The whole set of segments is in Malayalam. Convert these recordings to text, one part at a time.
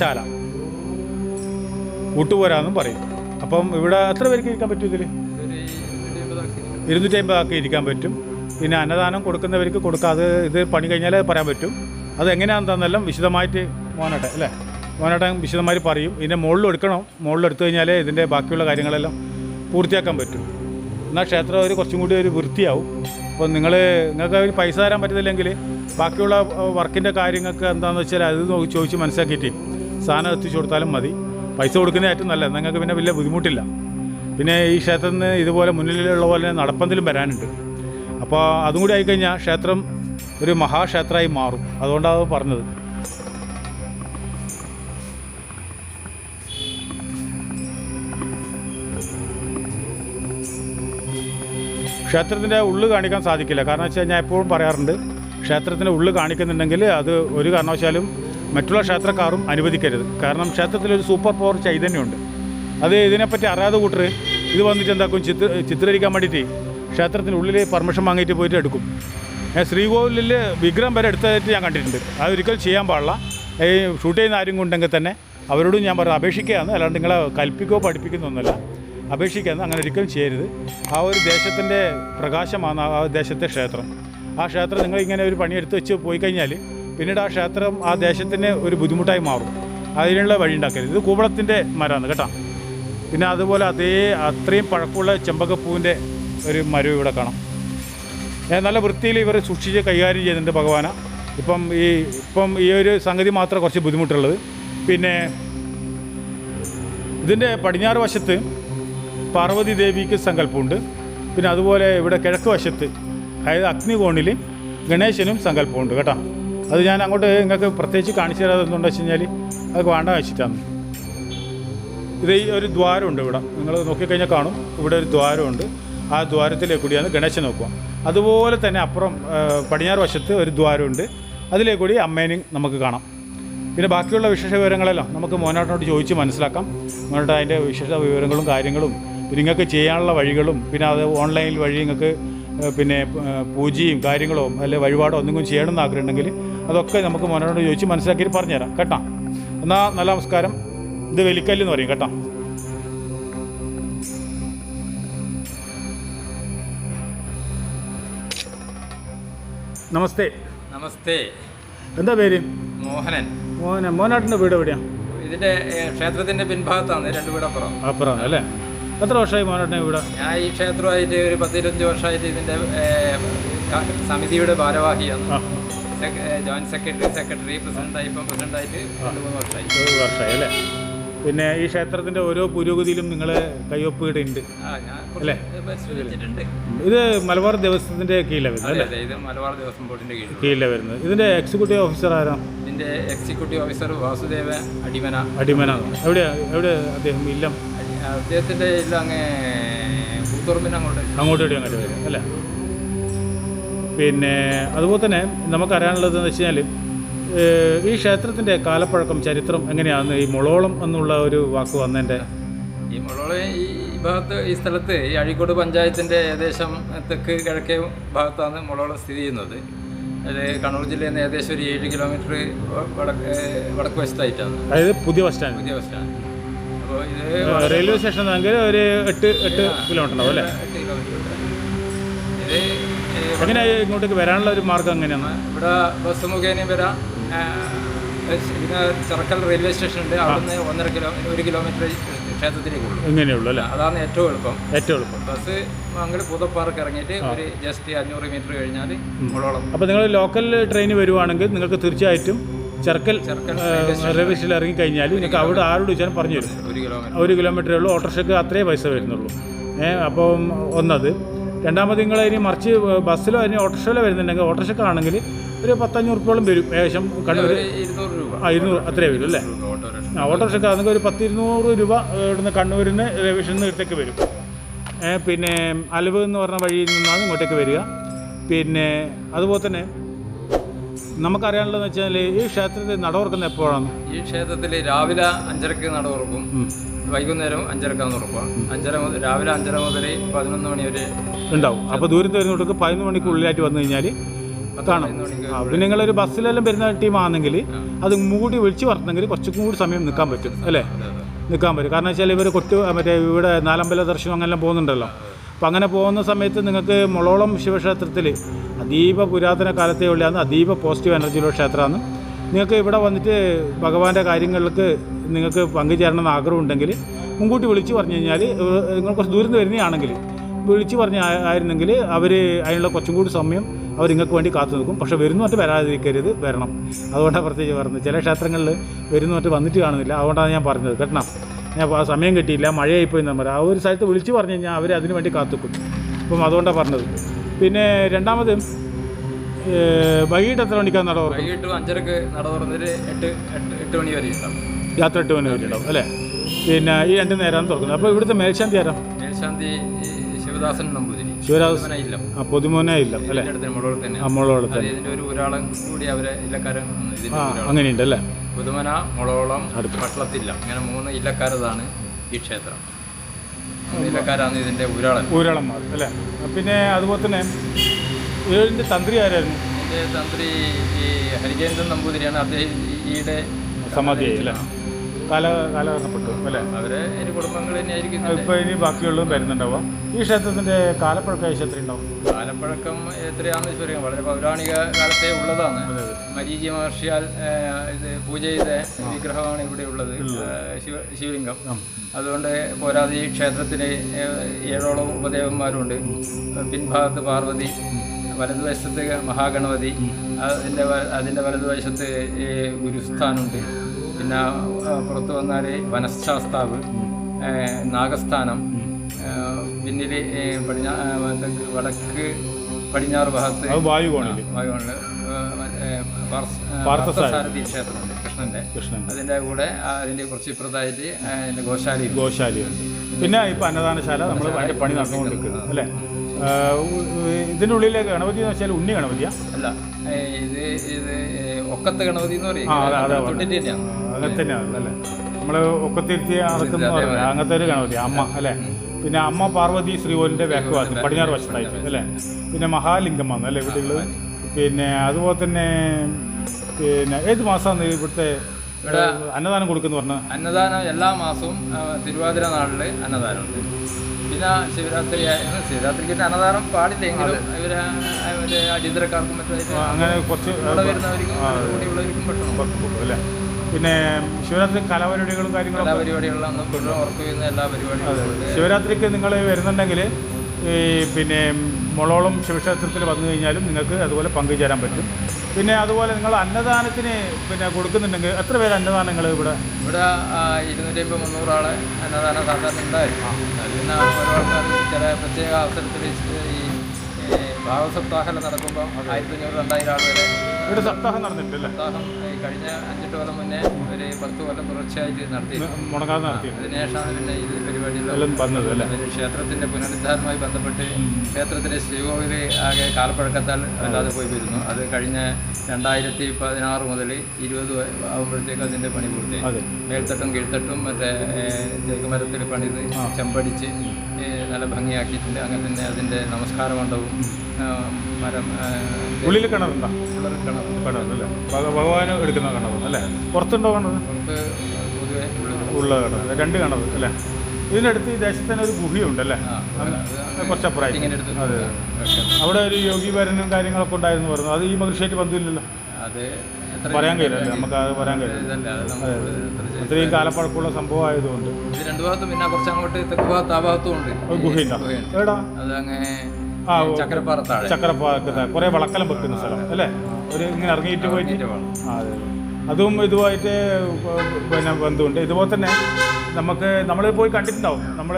ക്ഷേത്രത്തിന്റെ വിട്ടുപോരാന്നും പറയും. അപ്പം ഇവിടെ എത്ര പേർക്ക് ഇരിക്കാൻ പറ്റും ഇതിൽ ഇരുന്നൂറ്റി അമ്പത് ഇരിക്കാൻ പറ്റും. പിന്നെ അന്നദാനം കൊടുക്കുന്നവർക്ക് കൊടുക്കാതെ ഇത് പണി കഴിഞ്ഞാലേ പറയാൻ പറ്റും. അത് എങ്ങനെയാണെന്നെല്ലാം വിശദമായിട്ട് മോനട്ടെ അല്ലേ? മോനട്ടൻ വിശദമായി പറയും. ഇതിന്റെ മുകളിൽ എടുക്കണം. മുകളിൽ എടുത്തു കഴിഞ്ഞാൽ ഇതിന്റെ ബാക്കിയുള്ള കാര്യങ്ങളെല്ലാം പൂർത്തിയാക്കാൻ പറ്റും. എന്നാൽ ക്ഷേത്രം ഒരു കുറച്ചും കൂടി ഒരു വൃത്തിയാവും. അപ്പോൾ നിങ്ങൾ നിങ്ങൾക്ക് ഒരു പൈസ തരാൻ പറ്റുന്നില്ലെങ്കിൽ ബാക്കിയുള്ള വർക്കിന്റെ കാര്യങ്ങൾക്ക് എന്താണെന്ന് വെച്ചാൽ അത് ചോദിച്ച് മനസ്സിലാക്കിയിട്ട് സാധനം എത്തിച്ചു കൊടുത്താലും മതി. പൈസ കൊടുക്കുന്നത് ഏറ്റവും നല്ലത്. നിങ്ങൾക്ക് പിന്നെ വലിയ ബുദ്ധിമുട്ടില്ല. പിന്നെ ഈ ക്ഷേത്രത്തിൽ നിന്ന് ഇതുപോലെ മുന്നിലുള്ള പോലെ നടപ്പന്തലും വരാനുണ്ട്. അപ്പോൾ അതും കൂടി ആയിക്കഴിഞ്ഞാൽ ക്ഷേത്രം ഒരു മഹാക്ഷേത്രമായി മാറും. അതുകൊണ്ടാണ് പറഞ്ഞത്. ക്ഷേത്രത്തിന്റെ ഉള്ളു കാണിക്കാൻ സാധിക്കില്ല. കാരണം വെച്ചാൽ ഞാൻ എപ്പോഴും പറയാറുണ്ട് ക്ഷേത്രത്തിന്റെ ഉള്ളു കാണിക്കുന്നുണ്ടെങ്കിൽ അത് ഒരു കാരണവശാലും മറ്റുള്ള ക്ഷേത്രക്കാരും അനുവദിക്കരുത്. കാരണം ക്ഷേത്രത്തിൽ ഒരു സൂപ്പർ പവർ ചൈതന്യമുണ്ട്. അത് ഇതിനെപ്പറ്റി അറിയാതെ കൂട്ടർ ഇത് വന്നിട്ട് എന്താക്കും? ചിത്ര ചിത്രീകരിക്കാൻ വേണ്ടിയിട്ട് ക്ഷേത്രത്തിനുള്ളിൽ പെർമിഷൻ വാങ്ങിയിട്ട് പോയിട്ട് എടുക്കും. ഞാൻ ശ്രീകോവിലിൽ വിഗ്രഹം വരെ എടുത്തതായിട്ട് ഞാൻ കണ്ടിട്ടുണ്ട്. അത് ഒരിക്കലും ചെയ്യാൻ പാടില്ല. ഈ ഷൂട്ട് ചെയ്യുന്ന ആരും ഉണ്ടെങ്കിൽ തന്നെ അവരോടും ഞാൻ പറഞ്ഞു അപേക്ഷിക്കുകയാണ്. അല്ലാണ്ട് നിങ്ങളെ കൽപ്പിക്കുകയോ പഠിപ്പിക്കുന്നൊന്നുമല്ല അപേക്ഷിക്കുന്നത് അങ്ങനെ ഒരിക്കലും ചെയ്യരുത്. ആ ഒരു ദേശത്തിന്റെ പ്രകാശമാണ് ആ ദേശത്തെ ക്ഷേത്രം. ആ ക്ഷേത്രം നിങ്ങൾ ഇങ്ങനെ ഒരു പണിയെടുത്ത് വെച്ച് പോയി കഴിഞ്ഞാൽ പിന്നീട് ആ ക്ഷേത്രം ആ ദേശത്തിന് ഒരു ബുദ്ധിമുട്ടായി മാറും. അതിനുള്ള വഴി ഉണ്ടാക്കരുത്. ഇത് കൂവളത്തിന്റെ മരമാണ് കേട്ടോ. പിന്നെ അതുപോലെ അതേ അത്രയും പഴക്കമുള്ള ചെമ്പകപ്പൂവിന്റെ ഒരു മരം ഇവിടെ കാണാം. നല്ല വൃത്തിയിൽ ഇവർ സൂക്ഷിച്ച് കൈകാര്യം ചെയ്യുന്നുണ്ട് ഭഗവാന. ഇപ്പം ഈ ഇപ്പം ഈ ഒരു സംഗതി മാത്രം കുറച്ച് ബുദ്ധിമുട്ടുള്ളത്. പിന്നെ ഇതിന്റെ പടിഞ്ഞാറ് വശത്ത് പാർവതി ദേവിക്ക് സങ്കല്പമുണ്ട്. പിന്നെ അതുപോലെ ഇവിടെ കിഴക്ക് വശത്ത് അതായത് അഗ്നികോണിൽ ഗണേശനും സങ്കല്പമുണ്ട് കേട്ടോ. അത് ഞാൻ അങ്ങോട്ട് നിങ്ങൾക്ക് പ്രത്യേകിച്ച് കാണിച്ചു തരാതെ എന്തുകൊണ്ടെന്ന് വെച്ച് കഴിഞ്ഞാൽ അത് വേണ്ട വെച്ചിട്ടാണ്. ഇത് ഈ ഒരു ദ്വാരമുണ്ട് ഇവിടെ. നിങ്ങൾ നോക്കിക്കഴിഞ്ഞാൽ കാണും. ഇവിടെ ഒരു ദ്വാരമുണ്ട്. ആ ദ്വാരത്തിലേക്ക് കൂടിയാണ് ഗണേശൻ നോക്കുക. അതുപോലെ തന്നെ അപ്പുറം പടിഞ്ഞാറ് വശത്ത് ഒരു ദ്വാരമുണ്ട്. അതിലേക്ക് കൂടി അമ്മേനെയും നമുക്ക് കാണാം. പിന്നെ ബാക്കിയുള്ള വിശേഷ വിവരങ്ങളെല്ലാം നമുക്ക് മോനാട്ടിനോട് ചോദിച്ച് മനസ്സിലാക്കാം. മോനോട്ട് അതിന്റെ വിശേഷ വിവരങ്ങളും കാര്യങ്ങളും പിന്നെ നിങ്ങൾക്ക് ചെയ്യാനുള്ള വഴികളും പിന്നെ അത് ഓൺലൈനിൽ വഴി നിങ്ങൾക്ക് പിന്നെ പൂജയും കാര്യങ്ങളോ അല്ലെങ്കിൽ വഴിപാടോ ഒന്നും ചെയ്യണമെന്ന് ആഗ്രഹമുണ്ടെങ്കിൽ അതൊക്കെ നമുക്ക് മോനോട് ചോദിച്ച് മനസ്സിലാക്കി പറഞ്ഞുതരാം. കേട്ടാ? എന്നാൽ നല്ല നമസ്കാരം. ഇത് വെലിക്കല്ല് എന്ന് പറയും കേട്ടാ? നമസ്തേ. നമസ്തേ. എന്താ പേര്? മോഹനൻ. മോഹനൻ മോനാട്ടിന്റെ വീട് എവിടെയാണ് ഇതിന്റെ ക്ഷേത്രത്തിന്റെ പിൻഭാഗത്താണ് രണ്ട് വീട് അപ്പുറം. അപ്പുറം അല്ലേ? എത്ര വർഷമായി മോഹനാട്ടിന്റെ ഇവിടെ ഞാൻ ഈ ക്ഷേത്രമായിട്ട് ഒരു പത്തിരുപത്തഞ്ച് വർഷമായിട്ട് ഇതിന്റെ സമിതിയുടെ ഭാരവാഹിയാണ്. ജോയിന്റ് സെക്രട്ടറി സെക്രട്ടറി പ്രസിഡന്റായി ഇപ്പം പ്രസിഡന്റായിട്ട് രണ്ട് മൂന്ന് വർഷമായി. ഒരു വർഷമായി അല്ലേ? പിന്നെ ഈ ക്ഷേത്രത്തിന്റെ ഓരോ പുരോഗതിയിലും നിങ്ങൾ കയ്യൊപ്പിടെ ഉണ്ട് ആ ഞാൻ അല്ലേ? പരിശോധിച്ചിട്ടുണ്ട് ഇത് മലബാർ ദേവസ്വത്തിന്റെ കീഴിലാണ് വരുന്നത് അതെ അല്ലേ? അതെ ഇത് മലബാർ ദേവസ്വം ബോർഡിന്റെ കീഴിൽ കീഴിലാണ് വരുന്നത്. ഇതിന്റെ എക്സിക്യൂട്ടീവ് ഓഫീസർ ആരാ? ഇതിന്റെ എക്സിക്യൂട്ടീവ് ഓഫീസർ വാസുദേവ അടിമന. അടിമന. എവിടെയാ? എവിടെ അദ്ദേഹം ഇല്ലം? അദ്ദേഹത്തിന്റെ ഇല്ല അങ്ങ് കൂത്തുറമ്പിന് അങ്ങോട്ട്. അങ്ങോട്ട് ഇടി അങ്ങോട്ട് വരും അല്ലേ? പിന്നെ അതുപോലെ തന്നെ നമുക്കറിയാനുള്ളത് എന്ന് വെച്ച് കഴിഞ്ഞാൽ ഈ ക്ഷേത്രത്തിന്റെ കാലപ്പഴക്കം ചരിത്രം എങ്ങനെയാണ്? ഈ മുളോളം എന്നുള്ള ഒരു വാക്ക് വന്നതിന്റെ ഈ മുളോളം ഈ ഭാഗത്ത് ഈ സ്ഥലത്ത് ഈ അഴീക്കോട് പഞ്ചായത്തിന്റെ ഏകദേശം തെക്ക് കിഴക്കേ ഭാഗത്താണ് മുളോളം സ്ഥിതി ചെയ്യുന്നത്. അത് കണ്ണൂർ ജില്ലയിൽ നിന്ന് ഏകദേശം ഒരു ഏഴ് കിലോമീറ്റർ വടക്ക് വടക്ക് വശത്തായിട്ടാണ് അതായത് പുതിയ ബസ് സ്റ്റാൻഡ്. പുതിയ ബസ് സ്റ്റാൻഡ്. അപ്പോൾ ഇത് റെയിൽവേ സ്റ്റേഷൻ ആണെങ്കിൽ ഒരു എട്ട് എട്ട് കിലോമീറ്റർ ഉണ്ടാവും അല്ലേ? എങ്ങനെ ഇങ്ങോട്ടേക്ക് വരാനുള്ള ഒരു മാർഗം എങ്ങനെയാണ്? ഇവിടെ ബസ് മുഖേന വരാം. പിന്നെ ചെറുക്കൽ റെയിൽവേ സ്റ്റേഷൻ ഉണ്ട് അവിടുന്ന് ഒന്നര കിലോ ഒരു കിലോമീറ്റർ ക്ഷേത്രത്തിലേക്ക് ഇങ്ങനെയുള്ളൂ അല്ലേ? അതാണ് ഏറ്റവും എളുപ്പം. ഏറ്റവും എളുപ്പം. ബസ് മംഗൾ പൂതപ്പാർക്ക് ഇറങ്ങിയിട്ട് ഒരു ജസ്റ്റ് അഞ്ഞൂറ് മീറ്റർ കഴിഞ്ഞാൽ മുളോളം അപ്പോൾ നിങ്ങൾ ലോക്കൽ ട്രെയിൻ വരുവാണെങ്കിൽ നിങ്ങൾക്ക് തീർച്ചയായിട്ടും ചെറുക്കൽ ചെറുക്കൽ റെയിൽവേ സ്റ്റേഷനിൽ ഇറങ്ങി കഴിഞ്ഞാൽ നിങ്ങൾക്ക് അവിടെ ആരോട് ചോദിച്ചാലും പറഞ്ഞു തരും. ഒരു കിലോമീറ്റർ. ഒരു കിലോമീറ്ററേ ഉള്ളൂ. ഓട്ടോറിക്ഷയ്ക്ക് അത്രേ പൈസ വരുന്നുള്ളൂ. ഏഹ് അപ്പം ഒന്നത് രണ്ടാമത് നിങ്ങൾ അതിന് മറിച്ച് ബസ്സിലോ അതിന് ഓട്ടോറിക്ഷയിലോ വരുന്നുണ്ടെങ്കിൽ ഓട്ടോറിക്ഷക്കാണെങ്കിൽ ഒരു പത്തഞ്ഞൂറ് റുപ്യോളം വരും. ഏകദേശം കണ്ണൂർ ആ ഇരുന്നൂറ് അത്രേ വരും അല്ലേ? ആ റിക്ഷ ആ ഓട്ടോറിക്ഷക്കാണെങ്കിൽ ഒരു പത്തിരുന്നൂറ് രൂപ ഇവിടുന്ന് കണ്ണൂരിൽ നിന്ന് റെയിൽവേ സ്റ്റേഷനിൽ നിന്ന് ഇവിടത്തേക്ക് വരും പിന്നെ അലവ് എന്ന് പറഞ്ഞ വഴിയിൽ നിന്നാണ് ഇങ്ങോട്ടേക്ക് വരിക. പിന്നെ അതുപോലെ തന്നെ നമുക്കറിയാനുള്ളതെന്ന് വെച്ചാൽ ഈ ക്ഷേത്രത്തിൽ നട തുറക്കുന്നത് എപ്പോഴാണ്? ഈ ക്ഷേത്രത്തിൽ രാവിലെ അഞ്ചരക്ക് നട തുറക്കും വൈകുന്നേരം അഞ്ചരക്കാന്ന് ഉറപ്പാണ് അഞ്ചര മുതൽ രാവിലെ അഞ്ചര മുതൽ പതിനൊന്ന് മണി വരെ ഉണ്ടാവും. അപ്പോൾ ദൂരത്ത് വരുന്നവർക്ക് പതിനൊന്ന് മണിക്കുള്ളിലായിട്ട് വന്നു കഴിഞ്ഞാൽ കാണും. നിങ്ങളൊരു ബസ്സിലെല്ലാം വരുന്ന ടീമാണെങ്കിൽ അത് മൂടി വിളിച്ച് പറഞ്ഞെങ്കിൽ കുറച്ചും കൂടി സമയം നിൽക്കാൻ പറ്റും അല്ലേ? നിൽക്കാൻ പറ്റും. കാരണം വെച്ചാൽ ഇവർ കൊട്ടു മറ്റേ ഇവിടെ നാലമ്പല ദർശനം അങ്ങനെല്ലാം പോകുന്നുണ്ടല്ലോ. അപ്പം അങ്ങനെ പോകുന്ന സമയത്ത് നിങ്ങൾക്ക് മുളോളം ശിവക്ഷേത്രത്തിൽ അതീവ പുരാതന കാലത്തെ ഉള്ളതാണ് അതീവ പോസിറ്റീവ് എനർജിയുള്ള ക്ഷേത്രമാണ്. നിങ്ങൾക്ക് ഇവിടെ വന്നിട്ട് ഭഗവാന്റെ കാര്യങ്ങൾക്ക് നിങ്ങൾക്ക് പങ്കുചേരണം എന്ന് ആഗ്രഹമുണ്ടെങ്കിൽ മുൻകൂട്ടി വിളിച്ച് പറഞ്ഞു കഴിഞ്ഞാൽ നിങ്ങൾ കുറച്ച് ദൂരം വരുന്നതാണെങ്കിൽ വിളിച്ച് പറഞ്ഞ ആയിരുന്നെങ്കിൽ അവർ അതിനുള്ള കുറച്ചും കൂടി സമയം അവർ നിങ്ങൾക്ക് വേണ്ടി കാത്തു നിൽക്കും. പക്ഷെ വരുന്നു മറ്റ് വരാതിരിക്കരുത് വരണം. അതുകൊണ്ടാണ് പ്രത്യേകിച്ച് പറഞ്ഞത്. ചില ക്ഷേത്രങ്ങളിൽ വരുന്നു മറ്റ് വന്നിട്ട് കാണുന്നില്ല. അതുകൊണ്ടാണ് ഞാൻ പറഞ്ഞത്. കേട്ടോ ഞാൻ സമയം കിട്ടിയില്ല മഴയായിപ്പോയി നമ്മൾ ആ ഒരു സ്ഥലത്ത് വിളിച്ചു പറഞ്ഞു കഴിഞ്ഞാൽ അവർ അതിന് വേണ്ടി കാത്തുക്കും അപ്പം അതുകൊണ്ടാണ് പറഞ്ഞത്. പിന്നെ രണ്ടാമത് വൈകിട്ട് എത്ര മണിക്കാണ് നട തുറക്കുന്നത്? വൈകിട്ട് അഞ്ചരക്ക് നട തുറന്നിട്ട് എട്ട് എട്ട് എട്ട് മണി വരെ ഉണ്ടാവും യാത്ര എട്ട് മണി വരെ ഉണ്ടാവും അല്ലേ? പിന്നെ ഈ രണ്ട് നേരം തുറക്കുന്നത്. അപ്പോൾ ഇവിടുത്തെ മേൽശാന്തി ആരാ? മേൽശാന്തി ശിവദാസൻ നമ്പൂതിരി. ശിവദാസൻ. ആ പൊതുമോനെ ഇല്ല അല്ലേ? നമ്മളോട് തന്നെ. ഒരു ഒരാളും കൂടി അവരെ ഇല്ലക്കാരൻ. അങ്ങനെയുണ്ട് അല്ലേ? പുതുമന മുളോളം അടുത്ത്. പട്ടളത്തില്ല. ഇങ്ങനെ മൂന്ന് ഇല്ലക്കാരതാണ് ഈ ക്ഷേത്രം. ഇല്ലക്കാരാണ് ഇതിന്റെ ഒരാളൻ ഊരളന്മാർ അല്ലേ? പിന്നെ അതുപോലെ തന്നെ ഇതിന്റെ തന്ത്രി ആരായിരുന്നു? എന്റെ തന്ത്രി ഈ ഹരികേന്ദ്രൻ നമ്പൂതിരിയാണ്. അദ്ദേഹം ഈയിടെ സമാധിയായി അല്ലേ? കാല കാലഘട്ടപ്പെട്ടു അല്ലേ? അവരെ ഇനി കുടുംബങ്ങൾ തന്നെയായിരിക്കും. ഇപ്പോൾ ഇനി ബാക്കിയുള്ളതും വരുന്നുണ്ടാവുക. ഈ ക്ഷേത്രത്തിന്റെ കാലപ്പഴക്കം ക്ഷേത്രം ഉണ്ടാവും കാലപ്പഴക്കം എത്രയാണെന്ന് ചോദിക്കാം വളരെ പൗരാണിക കാലത്തെ ഉള്ളതാണ്. മരീചി മഹർഷിയാൽ ഇത് പൂജ ചെയ്ത വിഗ്രഹമാണ് ഇവിടെ ഉള്ളത് ശിവ ശിവലിംഗം. അതുകൊണ്ട് പോരാതെ ഈ ക്ഷേത്രത്തിൽ ഏഴോളം ഉപദേവന്മാരുണ്ട്. പിൻഭാഗത്ത് പാർവതി വലതുവശത്ത് മഹാഗണപതി അതിന്റെ അതിന്റെ വലതുവശത്ത് ഗുരുസ്ഥാനുണ്ട്. പിന്നെ പുറത്തു വന്നാൽ വനശാസ്താവ് നാഗസ്ഥാനം പിന്നിൽ പടിഞ്ഞാ വടക്ക് പടിഞ്ഞാറ് ഭാഗത്ത് വായുകോണിൽ ഭാഗമുണ്ട് പാർത്ഥസാരഥി. ക്ഷേത്രമുണ്ട് കൃഷ്ണന്റെ. കൃഷ്ണൻ അതിന്റെ കൂടെ അതിന്റെ കുറച്ച് ഇപ്പുറത്തായിട്ട് ഗോശാലി ഗോശാലി ഗോശാലയും പിന്നെ ഇപ്പൊ അന്നദാനശാല നമ്മൾ അതിന്റെ പണി നടന്നുകൊണ്ടിരിക്കുന്നു അല്ലേ? ഇതിന്റെ ഉള്ളിലെ ഗണപതി എന്ന് വെച്ചാൽ ഉണ്ണി ഗണപതിയാ? അല്ല ഇത് ഇത് ഒക്കത്തെ ഗണപതി എന്ന് പറയും. അങ്ങനെ തന്നെയാണ് അല്ലേ? നമ്മൾ ഒക്കത്തിരുത്തി പറഞ്ഞത് അങ്ങനത്തെ ഒരു ഗണപതി അമ്മ അല്ലേ? പിന്നെ അമ്മ പാർവതി ശ്രീകോലിന്റെ ബാക്ക് പടിഞ്ഞാറ് വശത്തായിട്ട് അല്ലേ? പിന്നെ മഹാലിംഗമാണ് അല്ലേ ഇവിടെ ഉള്ളത് പിന്നെ അതുപോലെ തന്നെ പിന്നെ ഏത് മാസമാണ് ഇവിടുത്തെ ഇവിടെ അന്നദാനം കൊടുക്കുന്നു പറഞ്ഞ അന്നദാനം എല്ലാ മാസവും തിരുവാതിര നാളിൽ അന്നദാനമുണ്ട്. പിന്നെ ശിവരാത്രി ശിവരാത്രിക്ക് അന്നദാനം പാടില്ലെങ്കിലും ഇവർ മറ്റേ അടിയന്തരക്കാർക്കും മറ്റും അങ്ങനെ കുറച്ച് കൂടിയുള്ളവർക്കും അല്ലേ? പിന്നെ ശിവരാത്രി കലാപരിപാടികളും കാര്യങ്ങളും കലാപരിപാടികളിലാണ് ഉറപ്പ് ചെയ്യുന്ന എല്ലാ പരിപാടികളും ശിവരാത്രിക്ക് നിങ്ങൾ വരുന്നുണ്ടെങ്കിൽ ഈ പിന്നെ മുളോളം ശിവക്ഷേത്രത്തിൽ വന്നു കഴിഞ്ഞാലും നിങ്ങൾക്ക് അതുപോലെ പങ്കുചേരാൻ പറ്റും. പിന്നെ അതുപോലെ നിങ്ങൾ അന്നദാനത്തിന് പിന്നെ കൊടുക്കുന്നുണ്ടെങ്കിൽ എത്ര പേര് അന്നദാനങ്ങൾ ഇവിടെ? ഇവിടെ ഇരുന്നൂറ്റി അമ്പത് അന്നദാന അന്നദാനം സാധാരണ ഉണ്ടായിരുന്നു പിന്നെ ചില പ്രത്യേക അവസരത്തിൽ ഈ ഭാഗസപ്താഹം നടക്കുമ്പോൾ ആയിരത്തി അഞ്ഞൂറ് രണ്ടായിരം ആൾ വരെ ഇവിടെ സപ്താഹം നടന്നിട്ടില്ല? സപ്താഹം കഴിഞ്ഞ അഞ്ചെട്ട് കൊല്ലം മുന്നേ ഒരു പത്ത് കൊല്ലം തുടർച്ചയായിട്ട് നടത്തി മുടങ്ങാതെ നടത്തി അതിനുശേഷമാണ് പിന്നെ ഈ പരിപാടിയെല്ലാം വന്നത് അല്ലേ? ക്ഷേത്രത്തിന്റെ പുനരുദ്ധാരണവുമായി ബന്ധപ്പെട്ട് ക്ഷേത്രത്തിലെ ശ്രീകോവിൽ ആകെ കാൽപ്പഴക്കത്താൽ അല്ലാതെ പോയി വരുന്നു. അത് കഴിഞ്ഞ രണ്ടായിരത്തി പതിനാറ് മുതൽ ഇരുപത് ആകുമ്പോഴത്തേക്ക് അതിന്റെ പണി പൂർത്തിയായി അതെ. മേൽത്തട്ടും കീഴ്ത്തട്ടും മറ്റേ തേക്കുമരത്തിൽ പണിത് ചെമ്പടിച്ച് നല്ല ഭംഗിയാക്കിയിട്ടുണ്ട്. അങ്ങനെ തന്നെ അതിന്റെ നമസ്കാര മണ്ഡപവും ആ, മരം ഉള്ളിൽ കിണറുണ്ടോ? ഉള്ളിൽ കിണർ കിണർ അല്ലേ ഭഗ- ഭഗവാൻ എടുക്കുന്ന കിണർ അല്ലേ? പുറത്തുണ്ടോ കിണർ ഉള്ള കിണർ രണ്ട് കിണർ അല്ലേ? ഇതിനടുത്ത് ഈ ദേശത്ത് തന്നെ ഒരു ഗുഹയുണ്ട് അല്ലേ ആ, അത് അവിടെ ഒരു യോഗി വരനും കാര്യങ്ങളൊക്കെ ഉണ്ടായിരുന്നു പറഞ്ഞു. അത് ഈ മകർഷിയായിട്ട് ബന്ധമില്ലല്ലോ പറയാൻ കഴിയില്ല നമുക്ക് അത് പറയാൻ കഴിയില്ല ഇത്രയും കാലപ്പഴക്കമുള്ള സംഭവം ആയതുകൊണ്ട് രണ്ടു ഭാഗത്തും പിന്നെ കുറച്ച് അങ്ങോട്ട് തെക്ക് ഭാഗത്ത് ആ ഭാഗത്തും ഉണ്ട്. ഗുഹയുണ്ടോ. എടാ അത് അങ്ങ് ആ ചക്രപ്പാറ കുറേ വളക്കലം വെക്കുന്ന സ്ഥലം അല്ലേ? ഒരു ഇങ്ങനെ ഇറങ്ങിയിട്ട് പോയിട്ട്? ആ അതെ അതെ. ഇതുമായിട്ട് പിന്നെ ബന്ധമുണ്ട്. ഇതുപോലെ തന്നെ നമുക്ക് നമ്മൾ പോയി കണ്ടിട്ടുണ്ടാവും. നമ്മൾ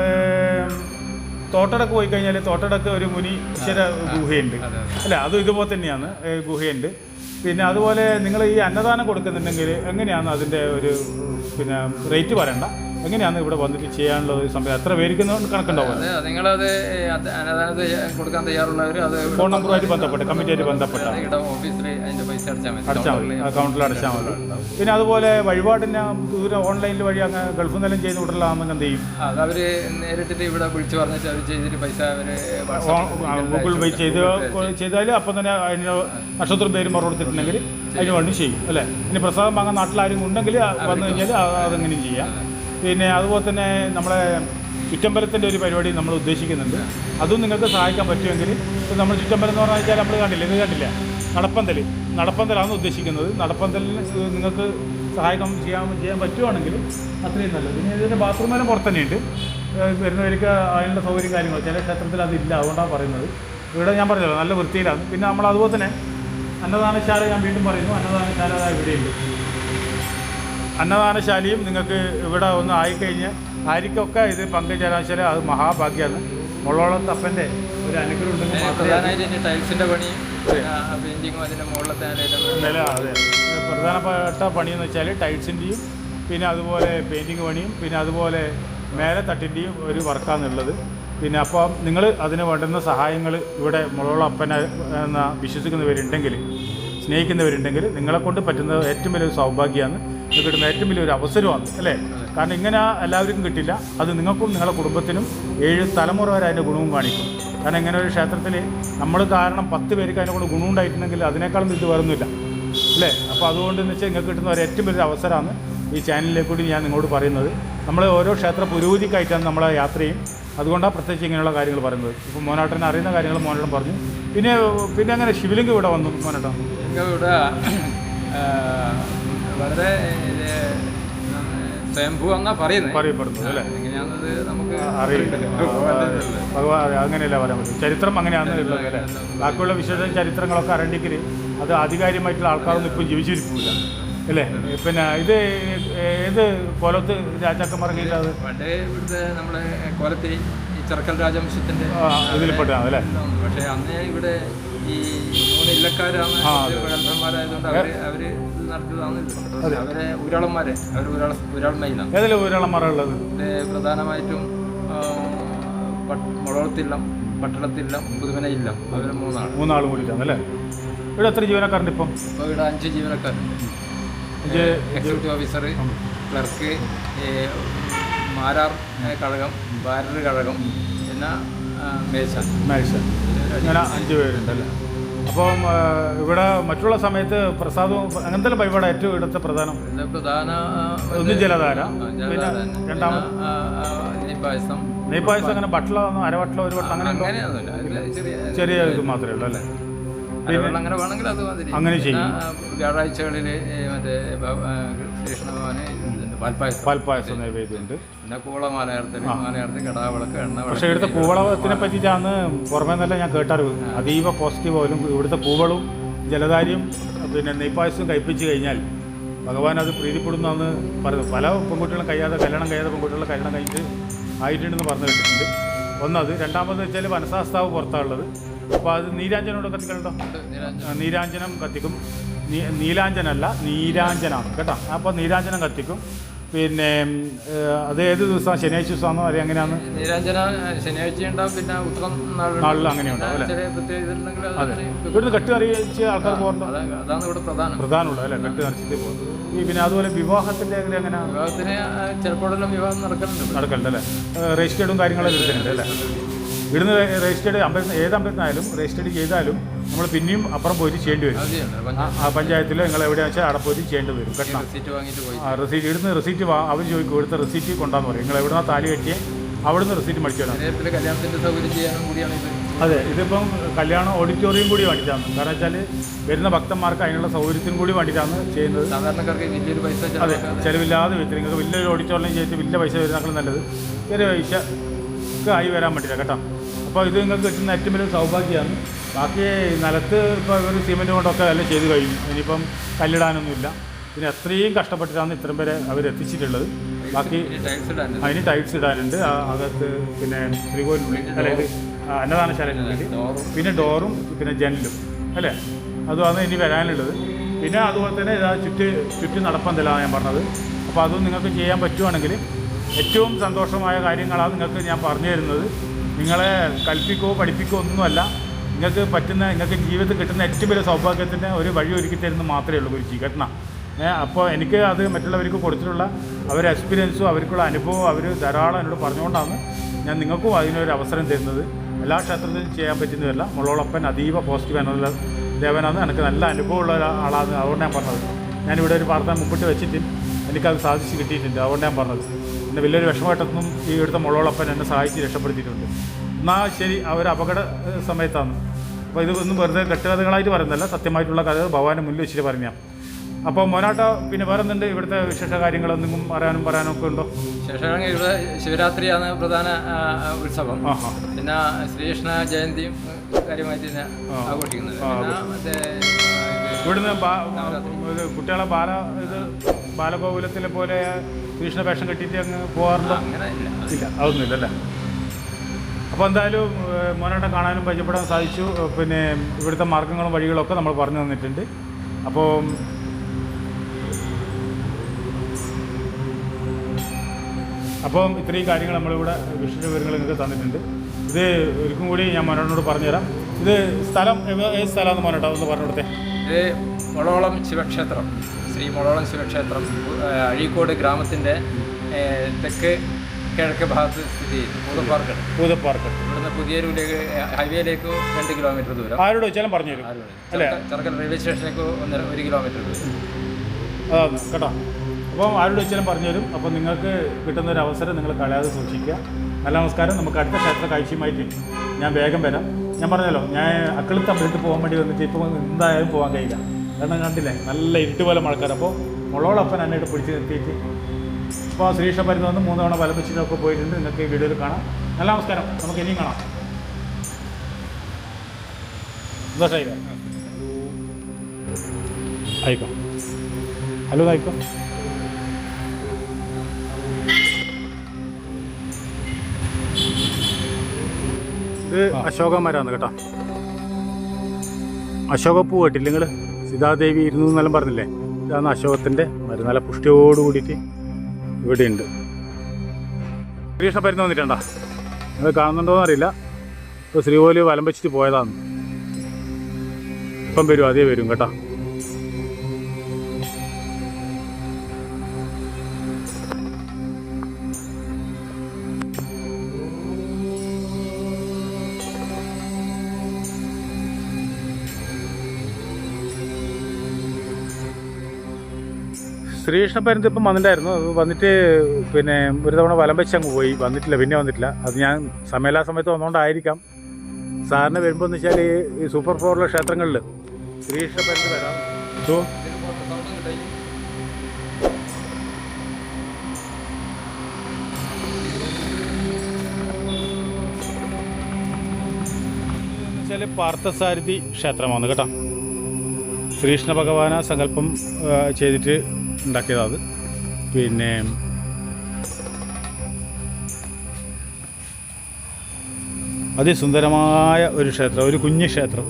തോട്ടടക്ക് പോയി കഴിഞ്ഞാൽ തോട്ടടക്ക് ഒരു മുനി ചില ഗുഹയുണ്ട്. അല്ലെ അതെ. അല്ല? അതും ഇതുപോലെ തന്നെയാണ് ഗുഹയുണ്ട്. പിന്നെ അതുപോലെ നിങ്ങൾ ഈ അന്നദാനം കൊടുക്കുന്നുണ്ടെങ്കിൽ എങ്ങനെയാണ് അതിന്റെ ഒരു പിന്നെ റേറ്റ് പറയണ്ട? എങ്ങനെയാണ് ഇവിടെ വന്നിട്ട് ചെയ്യാനുള്ള ഒരു സംഭവം എത്ര പേരിക്കുന്ന കണക്കുണ്ടാവും? നിങ്ങളത് അത് അന്നദാനത്ത് കൊടുക്കാൻ തയ്യാറുള്ളവർ അത് ഫോൺ നമ്പറുമായിട്ട് ബന്ധപ്പെട്ട് കമ്മിറ്റിയായിട്ട് ബന്ധപ്പെട്ട? ഓഫീസിൽ അതിന്റെ പൈസ അടച്ചാൽ മതി. അടച്ചാൽ മതി. അക്കൗണ്ടിൽ അടച്ചാൽ മതി. പിന്നെ അതുപോലെ വഴിപാടിന് ദൂരം ഓൺലൈനിൽ വഴി അങ്ങ് ഗൾഫിൽ നിന്നെല്ലാം ചെയ്ത് വിടലാകുമ്പോൾ എന്ത് ചെയ്യും? അത് അവർ നേരിട്ടിട്ട് ഇവിടെ വിളിച്ചു പറഞ്ഞിട്ട് അവർ ചെയ്തിട്ട് പൈസ അവർ ഗൂഗിൾ പേ ചെയ്ത് ചെയ്താൽ അപ്പം തന്നെ അതിന് നക്ഷത്രം പേര് മറു കൊടുത്തിട്ടുണ്ടെങ്കിൽ അതിന് വേണ്ടി ചെയ്യും അല്ലേ? ഇനി പ്രസാദം വാങ്ങാൻ നാട്ടിലാരും ഉണ്ടെങ്കിൽ വന്നു കഴിഞ്ഞാൽ അതെങ്ങനെയും ചെയ്യാം. പിന്നെ അതുപോലെ തന്നെ നമ്മളെ ചുറ്റമ്പലത്തിന്റെ ഒരു പരിപാടി നമ്മൾ ഉദ്ദേശിക്കുന്നുണ്ട്. അതും നിങ്ങൾക്ക് സഹായിക്കാൻ പറ്റുമെങ്കിൽ ഇപ്പം നമ്മൾ ചുറ്റമ്പലം എന്ന് പറഞ്ഞു പറഞ്ഞാൽ നമ്മൾ കണ്ടില്ല? ഇത് കണ്ടില്ല? നടപ്പന്തൽ. നടപ്പന്തലാണ് ഉദ്ദേശിക്കുന്നത്. നടപ്പന്തലിൽ നിങ്ങൾക്ക് സഹായം ചെയ്യാൻ ചെയ്യാൻ പറ്റുവാണെങ്കിൽ അത്രയും നല്ലത്. പിന്നെ ഇതിന്റെ ബാത്റൂമെല്ലാം പുറത്ത് തന്നെയുണ്ട്. വരുന്നവർക്ക് അതിനുള്ള സൗകര്യം കാര്യങ്ങൾ ചില ക്ഷേത്രത്തിൽ അതില്ല. അതുകൊണ്ടാണ് പറയുന്നത്. ഇവിടെ ഞാൻ പറഞ്ഞല്ലോ നല്ല വൃത്തിയിലാണ്. പിന്നെ നമ്മൾ അതുപോലെ തന്നെ അന്നദാനശാല ഞാൻ വീണ്ടും പറയുന്നു. അന്നദാനശാല ഇവിടെയുണ്ട്. അന്നദാനശാലയും നിങ്ങൾക്ക് ഇവിടെ ഒന്ന് ആയിക്കഴിഞ്ഞ് ആർക്കൊക്കെ ഇത് പങ്കുചേരാശാല അത് മഹാഭാഗ്യമാണ്. മുള്ളോളം തപ്പന്റെ ഒരു അനുഗ്രഹം ഉണ്ടെങ്കിൽ പണി പ്രധാനമായിട്ട് മുകളിലത്തെ നിലയിലും നില അതെ. പ്രധാനപ്പെട്ട പണിയെന്ന് വെച്ചാൽ ടൈൽസിന്റെയും പിന്നെ അതുപോലെ പെയിന്റിങ് പണിയും പിന്നെ അതുപോലെ മേലെ തട്ടിന്റെയും ഒരു വർക്കാണെന്നുള്ളത് പിന്നെ അപ്പോൾ നിങ്ങൾ അതിന് വേണ്ടുന്ന സഹായങ്ങൾ ഇവിടെ മുളകുള്ള അപ്പനെ എന്ന വിശ്വസിക്കുന്നവരുണ്ടെങ്കിൽ സ്നേഹിക്കുന്നവരുണ്ടെങ്കിൽ നിങ്ങളെക്കൊണ്ട് പറ്റുന്ന ഏറ്റവും വലിയൊരു സൗഭാഗ്യമാണ്. ഇത് കിട്ടുന്ന ഏറ്റവും വലിയൊരു അവസരമാണ് അല്ലേ? കാരണം ഇങ്ങനെ എല്ലാവർക്കും കിട്ടില്ല. അത് നിങ്ങൾക്കും നിങ്ങളുടെ കുടുംബത്തിനും ഏഴ് തലമുറ വരെ അതിന്റെ ഗുണവും കാണിക്കും. കാരണം ഇങ്ങനെ ഒരു ക്ഷേത്രത്തിൽ നമ്മൾ കാരണം പത്ത് പേർക്ക് അതിനെ കൊണ്ട് ഗുണമുണ്ടായിട്ടുണ്ടെങ്കിൽ അതിനേക്കാളും ഇത് വരുന്നില്ല അല്ലേ? അപ്പോൾ അതുകൊണ്ട് എന്ന് വെച്ചാൽ നിങ്ങൾക്ക് കിട്ടുന്ന ഒരു ഏറ്റവും വലിയ അവസരമാണ് ഈ ചാനലിലേക്ക് കൂടി ഞാൻ നിങ്ങളോട് പറയുന്നത്. നമ്മൾ ഓരോ ക്ഷേത്ര പുരോഗതിക്കായിട്ടാണ് നമ്മളെ യാത്രയും അതുകൊണ്ടാണ് പ്രത്യേകിച്ച് ഇങ്ങനെയുള്ള കാര്യങ്ങൾ പറയുന്നത്. ഇപ്പോൾ മോനാട്ടനെ അറിയുന്ന കാര്യങ്ങൾ മോനാട്ടൻ പറഞ്ഞു. പിന്നെ പിന്നെ അങ്ങനെ ശിവലിംഗം ഇവിടെ വന്നു മോനോട്ടൻ ഇവിടെ വളരെ സ്വയംഭൂ എന്നാ പറയുന്നത് പറയപ്പെടുന്നത് അല്ലേ? എങ്ങനെയാണെന്നത് നമുക്ക് അറിയില്ല. ഭഗവാൻ അങ്ങനെയല്ല പറയാൻ പറ്റും. ചരിത്രം അങ്ങനെയാണ് ഉള്ളത് അല്ലേ? ബാക്കിയുള്ള വിശേഷ ചരിത്രങ്ങളൊക്കെ അറിയണ്ടെങ്കിൽ അത് ആധികാരികമായിട്ടുള്ള ആൾക്കാരൊന്നും ഇപ്പം ജീവിച്ചിരിക്കില്ല അല്ലേ? പിന്നെ ഇത് ഏത് കൊലത്ത് രാജാക്കന്മാർ അത് പണ്ട് ഇവിടുത്തെ നമ്മുടെ കൊലത്തെ ഈ ചെറുക്കൽ രാജവംശത്തിന്റെ ഇതിൽപ്പെട്ടതാണ് അല്ലേ? പക്ഷേ അന്ന് ഇവിടെ ഈ ഇല്ലക്കാരാണ് അവർ നടത്തിയതാണ് അവരെ അവർ പ്രധാനമായിട്ടും മുളവത്തില്ലം പട്ടണത്തില്ലം പുതുമന ഇല്ലം അവർ മൂന്നാൾ മൂന്നാൾ കൂടിയിട്ടാണ് അല്ലേ? ഇവിടെ എത്ര ജീവനക്കാരുണ്ട് ഇപ്പം? ഇപ്പോൾ ഇവിടെ അഞ്ച് ജീവനക്കാരുണ്ട്. എക്സിക്യൂട്ടീവ് ഓഫീസർ ക്ലർക്ക് മാരാർ കഴകം ബാരർ കഴകം പിന്നെ മേശ മേശ ഇങ്ങനെ അഞ്ച് പേരുണ്ടല്ലേ? അപ്പം ഇവിടെ മറ്റുള്ള സമയത്ത് പ്രസാദവും അങ്ങനത്തെ പരിപാടി ഏറ്റവും ഇടത്തെ പ്രധാനം. പ്രധാന ഒന്ന് ജലധാര പിന്നെ രണ്ടാമത് പിന്നെ, ആ, ആ, ഈ പായസം. നെയ്പായസം അങ്ങനെ അര അരവട്ടല ഒരു വട്ടം അങ്ങനെ ചെറിയ ഇത് മാത്രമേ ഉള്ളൂ അല്ലേ? അങ്ങനെ വേണമെങ്കിൽ അത് അങ്ങനെ ചെയ്യും. വ്യാഴാഴ്ചകളിൽ മറ്റേ കൃഷ്ണഭവന് പാൽപ്പായസം. നൈവേദ്യമുണ്ട്. പിന്നെ കടാവിളക്ക് എണ്ണ പക്ഷേ ഇവിടുത്തെ കൂവളത്തിനെ പറ്റിയിട്ടാണ് പുറമേ നല്ല ഞാൻ കേട്ടറിവ് അതീവ പോസിറ്റീവ് പോലും ഇവിടുത്തെ കൂവളും ജലധാരിയും പിന്നെ നെയ്പായസവും കഴിപ്പിച്ച് കഴിഞ്ഞാൽ ഭഗവാൻ അത് പ്രീതിപ്പെടുന്നതെന്ന് പറയുന്നു. പല പെൺകുട്ടികളും കഴിയാതെ കല്യാണം കഴിയാതെ പെൺകുട്ടികളെ കല്യാണം കഴിഞ്ഞിട്ട് ആയിട്ടുണ്ടെന്ന് പറഞ്ഞു കേട്ടിട്ടുണ്ട്. ഒന്നത്. രണ്ടാമത് വെച്ചാൽ വനസാസ്താവ് പുറത്താണുള്ളത്. അപ്പോൾ അത് നീരാഞ്ജനോട് കത്തിക്കണ്ടോ നിരഞ്ജനം. നീരാഞ്ജനം കത്തിക്കും. നീ- നീലാഞ്ജനല്ല നീരാഞ്ജനാണ്. കേട്ടോ? അപ്പോൾ നീരാഞ്ജനം കത്തിക്കും. പിന്നെ അത് ഏത് ദിവസമാണ്? ശനിയാഴ്ച ദിവസമാണോ? അറിയാം എങ്ങനെയാണ്? നീരാഞ്ജന ശനിയാഴ്ച ഉണ്ടാവും പിന്നെ ഉത്രം. നാളിൽ അങ്ങനെ ഉണ്ടാവും അത് ഇവിടുന്ന് കെട്ട് അറിയിച്ച് ആൾക്കാർ പോകണ്ടോ? അതാ- അതാണ് ഇവിടെ പ്രധാനം. പ്രധാനമുള്ളത് അല്ലേ? കെട്ട് അറിയിച്ചിട്ട് പോകുന്നത്. ഈ പിന്നെ അതുപോലെ വിവാഹത്തിന്റെ എങ്ങനെ വിവാഹത്തിന് ചിലപ്പോഴെല്ലാം വിവാഹം നടക്കുന്നുണ്ട് നടക്കണ്ടല്ലേ അല്ലേ? രജിസ്റ്റേർഡും കാര്യങ്ങളൊക്കെ എടുക്കുന്നുണ്ട് അല്ലേ? ഇവിടുന്ന് രജിസ്റ്റേർഡ് അമ്പലത്തിന് ഏത് അമ്പലത്തിനായാലും രജിസ്റ്റേർഡ് ചെയ്താലും നമ്മൾ പിന്നെയും അപ്പുറം പോയിട്ട് ചെയ്യേണ്ടി വരും. ആ- പഞ്ചായത്തിൽ പഞ്ചായത്തിലോ നിങ്ങൾ എവിടെയാണെന്ന് വെച്ചാൽ അവിടെ പോയിട്ട് ചെയ്യേണ്ടി വരും. കെട്ടണം. റെസീറ്റ് വാങ്ങിയിട്ട് ആ റെസീറ്റ് ഇവിടുന്ന് റെസീറ്റ് വാ അവർ ചോദിക്കും ഇവിടുത്തെ റെസീറ്റ് കൊണ്ടാന്ന് പറയും. നിങ്ങൾ എവിടുന്ന താലി കെട്ടിയേ അവിടുന്ന് റെസീറ്റ് മേടിച്ചു അതെ ഇതിപ്പം കല്യാണം ഓഡിറ്റോറിയം കൂടി വേണ്ടിയിട്ടാണ്. കാരണം വെച്ചാൽ വരുന്ന ഭക്തന്മാർക്ക് അതിനുള്ള സൗകര്യത്തിനും കൂടി വേണ്ടിയിട്ടാണ് ചെയ്യുന്നത്. അതെ ചിലവില്ലാതെ വെച്ചു നിങ്ങൾക്ക് വലിയൊരു ഓഡിറ്റോറിയം ചെയ്തിട്ട് വലിയ പൈസ വരുന്നേക്കാളും നല്ലത് ചെറിയ പൈസ ആയി വരാൻ പറ്റില്ല കേട്ടോ. അപ്പോൾ ഇത് നിങ്ങൾക്ക് കിട്ടുന്ന ഏറ്റവും വലിയ സൗഭാഗ്യമാണ്. ബാക്കി നിലത്ത് ഇപ്പോൾ ഇവർ സിമെന്റ് കൊണ്ടൊക്കെ എല്ലാം ചെയ്ത് കഴിഞ്ഞു. ഇനിയിപ്പം കല്ലിടാനൊന്നുമില്ല. പിന്നെ എത്രയും കഷ്ടപ്പെട്ടിട്ടാണ് ഇത്രയും പേരെ അവർ എത്തിച്ചിട്ടുള്ളത്. ബാക്കി അതിന് ടൈൽസ് ഇടാനുണ്ട്. അകത്ത് പിന്നെ ശ്രീകോവിലുള്ളിൽ അതായത് അന്നദാനശാലയ്ക്കുള്ളിൽ പിന്നെ ഡോറും പിന്നെ ജനലും. അല്ലേ? അതുമാണ് ഇനി വരാനുള്ളത്. പിന്നെ അതുപോലെ തന്നെ ഇതാ ചുറ്റ് ചുറ്റും നടപ്പന്തലാണ് ഞാൻ പറഞ്ഞത്. അപ്പോൾ അതും നിങ്ങൾക്ക് ചെയ്യാൻ പറ്റുവാണെങ്കിൽ ഏറ്റവും സന്തോഷമായ കാര്യങ്ങളാണ് നിങ്ങൾക്ക് ഞാൻ പറഞ്ഞു തരുന്നത്. നിങ്ങളെ കൽപ്പിക്കോ പഠിപ്പിക്കോ ഒന്നുമല്ല. നിങ്ങൾക്ക് പറ്റുന്ന നിങ്ങൾക്ക് ജീവിതത്തിൽ കിട്ടുന്ന ഏറ്റവും വലിയ സൗഭാഗ്യത്തിന് ഒരു വഴി ഒരുക്കി തരുന്നത് മാത്രമേ ഉള്ളൂ ഗുരുജി കേട്ടണ? അപ്പോൾ എനിക്ക് അത് മറ്റുള്ളവർക്ക് കൊടുത്തിട്ടുള്ള അവരുടെ എക്സ്പീരിയൻസും അവർക്കുള്ള അനുഭവവും അവർ ധാരാളം എന്നോട് പറഞ്ഞുകൊണ്ടാണ് ഞാൻ നിങ്ങൾക്കും അതിനൊരു അവസരം തരുന്നത്. എല്ലാ ക്ഷേത്രത്തിലും ചെയ്യാൻ പറ്റുന്നതല്ല. മുള്ളോളപ്പൻ അതീവ പോസിറ്റീവ് എന്നുള്ള ദേവനാണ്. എനിക്ക് നല്ല അനുഭവമുള്ള ആളാണ്. അതുകൊണ്ട് ഞാൻ പറഞ്ഞത്. ഞാനിവിടെ ഒരു പ്രാർത്ഥന മുമ്പിട്ട് വെച്ചിട്ട് എനിക്കത് സാധിച്ച് കിട്ടിയിട്ടുണ്ട് അതുകൊണ്ട് ഞാൻ പറഞ്ഞത്. എന്നെ വലിയൊരു വിഷമമായിട്ടൊന്നും ഈ എടുത്ത മുളവളപ്പൻ എന്നെ സഹായിച്ച് രക്ഷപ്പെടുത്തിയിട്ടുണ്ട്. എന്നാൽ ശരി അവർ അപകട സമയത്താണ്. അപ്പോൾ ഇതൊന്നും വെറുതെ കെട്ടുകഥകളായിട്ട് പറയുന്നതല്ല സത്യമായിട്ടുള്ള കഥ ഭവാനെ മുന്നിൽ വെച്ചിട്ട് പറഞ്ഞാൽ അപ്പോൾ മോനാട്ട പിന്നെ വേറെ എന്തുണ്ട് ഇവിടുത്തെ വിശേഷ കാര്യങ്ങളെന്തെങ്കിലും അറിയാനും പറയാനും ഒക്കെ ഉണ്ടോ? വിശേഷങ്ങൾ ഇവിടെ ശിവരാത്രിയാണ് പ്രധാന ഉത്സവം. പിന്നെ ശ്രീകൃഷ്ണ ജയന്തിയും കാര്യമായിട്ട് തന്നെ ആഘോഷിക്കുന്നത്. പിന്നെ മറ്റേ ഇവിടുന്ന് കുട്ടികളെ ബാല ഇത് ബാലഗോകുലത്തിലെ പോലെ കൃഷ്ണ വേഷം കെട്ടിയിട്ട് അങ്ങ് അങ്ങനെ ഇല്ല അതൊന്നുമില്ല അല്ലേ? അപ്പോൾ എന്തായാലും മോനോട്ടെ കാണാനും പരിചയപ്പെടാൻ സാധിച്ചു. പിന്നെ ഇവിടുത്തെ മാർഗങ്ങളും വഴികളൊക്കെ നമ്മൾ പറഞ്ഞു തന്നിട്ടുണ്ട്. അപ്പോൾ അപ്പോൾ ഇത്രയും കാര്യങ്ങൾ നമ്മളിവിടെ വിഷ്ണു വിവരങ്ങൾ നിങ്ങൾക്ക് തന്നിട്ടുണ്ട്. ഇത് ഒരിക്കും കൂടി ഞാൻ മോനോട്ടിനോട് പറഞ്ഞുതരാം. ഇത് സ്ഥലം ഏത് സ്ഥലമാണ് മോനോട്ടോ? ഒന്ന് പറഞ്ഞു കൊടുത്തേ ഇത് വളോളം ശിവക്ഷേത്രം. ശ്രീ മുളോളം ശിവക്ഷേത്രം അഴീക്കോട് ഗ്രാമത്തിന്റെ തെക്ക് കിഴക്ക് ഭാഗത്ത് സ്ഥിതി ചെയ്യുന്നു. പൂതപ്പാർക്കട് പൂതപ്പാർക്കട് ഇവിടുന്ന് പുതിയൊരുവിലേക്ക് ഹൈവേയിലേക്ക് രണ്ട് കിലോമീറ്റർ ദൂരം. ആരോട് വെച്ചാലും പറഞ്ഞു തരും. റെയിൽവേ സ്റ്റേഷനിലേക്ക് ഒന്നര ഒരു കിലോമീറ്റർ ദൂരം. അതാണ് കേട്ടോ? അപ്പം ആരോട് വെച്ചാലും പറഞ്ഞു തരും. അപ്പോൾ നിങ്ങൾക്ക് കിട്ടുന്ന ഒരു അവസരം നിങ്ങൾ കളയാതെ സൂക്ഷിക്കുക. നല്ല നമസ്കാരം. നമുക്ക് അടുത്ത ക്ഷേത്ര കാഴ്ചയുമായിട്ട് ഞാൻ വേഗം വരാം. ഞാൻ പറഞ്ഞല്ലോ ഞാൻ അക്കളിത്ത് അമ്പലത്തിൽ പോകാൻ വേണ്ടി വന്നിട്ട് ഇപ്പോൾ എന്തായാലും പോകാൻ കഴിയില്ല. കാരണം കണ്ടില്ലേ? നല്ല ഇരുട്ട് പോലെ മഴക്കാരം അപ്പോൾ മുളോടൊപ്പം ഇട്ട് പിടിച്ച് നിർത്തിയിട്ട് അപ്പോൾ ശ്രീഷ മരുന്ന് വന്ന് മൂന്ന് തവണ വലപ്പിച്ചിട്ടൊക്കെ പോയിട്ടുണ്ട്. നിങ്ങൾക്ക് ഈ വീഡിയോയിൽ കാണാം. നല്ല നമസ്കാരം. നമുക്ക് ഇനിയും കാണാം. സന്തോഷമായില്ലേ ഹലോ ആയിക്കോ. ഇത് അശോകന്മാരാണ് കേട്ടോ. അശോകപ്പൂ കേട്ടില്ല നിങ്ങൾ സീതാദേവി ഇരുന്നു എന്നെല്ലാം പറഞ്ഞില്ലേ? ഇതാണ് അശോകത്തിന്റെ മരുന്നല പുഷ്ടിയോട് കൂടിയിട്ട് ഇവിടെയുണ്ട്. ശ്രീകൃഷ്ണ പരുന്ന് നിങ്ങൾ കാണുന്നുണ്ടോയെന്ന് അറിയില്ല. ഇപ്പോൾ ശ്രീകോലി വലം വെച്ചിട്ട് പോയതാണ്. ഇപ്പം വരും അതേ വരും കേട്ടോ. ശ്രീകൃഷ്ണ പരുന്ത് ഇപ്പം വന്നിട്ടായിരുന്നു അത് വന്നിട്ട് പിന്നെ ഒരു തവണ വലം വെച്ച് അങ്ങ് പോയി. വന്നിട്ടില്ല പിന്നെ വന്നിട്ടില്ല. അത് ഞാൻ സമയലാ സമയത്ത് വന്നുകൊണ്ടായിരിക്കാം സാറിന് വരുമ്പോൾ എന്ന് വെച്ചാൽ ഈ സൂപ്പർ ഫോറിലെ ക്ഷേത്രങ്ങളിൽ ശ്രീകൃഷ്ണ പരുന്ത് വരാം. സോ വെച്ചാൽ പാർത്ഥസാരഥി ക്ഷേത്രമാണ് കേട്ടോ. ശ്രീകൃഷ്ണ ഭഗവാന സങ്കല്പം ചെയ്തിട്ട് ഉണ്ടാക്കിയതാണ്. അത് പിന്നെ അതിസുന്ദരമായ ഒരു ക്ഷേത്രം ഒരു കുഞ്ഞു ക്ഷേത്രം.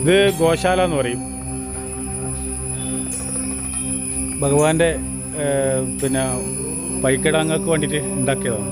ഇത് ഗോശാല എന്ന് പറയും. ഭഗവാന്റെ പിന്നെ പൈക്കിടാങ്ങൾക്ക് വേണ്ടിയിട്ട് ഉണ്ടാക്കിയതാണ്.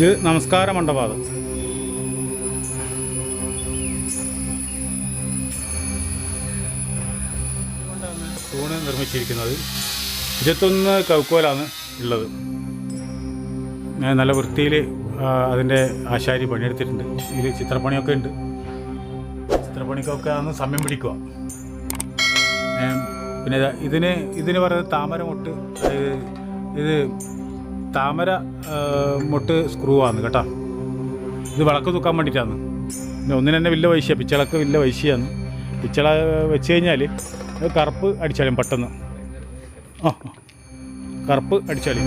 ഇത് നമസ്കാര മണ്ഡപമാണ് തൂണ് നിർമ്മിച്ചിരിക്കുന്നത് ഇരുപത്തൊന്ന് കൗക്കോലാണ് ഉള്ളത്. നല്ല വൃത്തിയിൽ അതിന്റെ ആശാരി പണിയെടുത്തിട്ടുണ്ട്. ഇതിൽ ചിത്രപ്പണിയൊക്കെ ഉണ്ട്. ചിത്രപ്പണിക്കൊക്കെ അന്ന് സമയം പിടിക്കുക പിന്നെ ഇതാ ഇതിന് ഇതിന് പറയുന്നത് താമരമൊട്ട് ഇത് താമര മുട്ട് സ്ക്രൂ ആണ് കേട്ടോ. ഇത് വിളക്ക് തൂക്കാൻ വേണ്ടിയിട്ടാണ് പിന്നെ ഒന്നിന് തന്നെ വലിയ വൈശ്യ പിച്ചളക്ക് വലിയ വൈശ്യാണ് പിച്ചള വെച്ച് കഴിഞ്ഞാൽ കറുപ്പ് അടിച്ചാലും പെട്ടെന്ന്. ആ. കറുപ്പ് അടിച്ചാലും.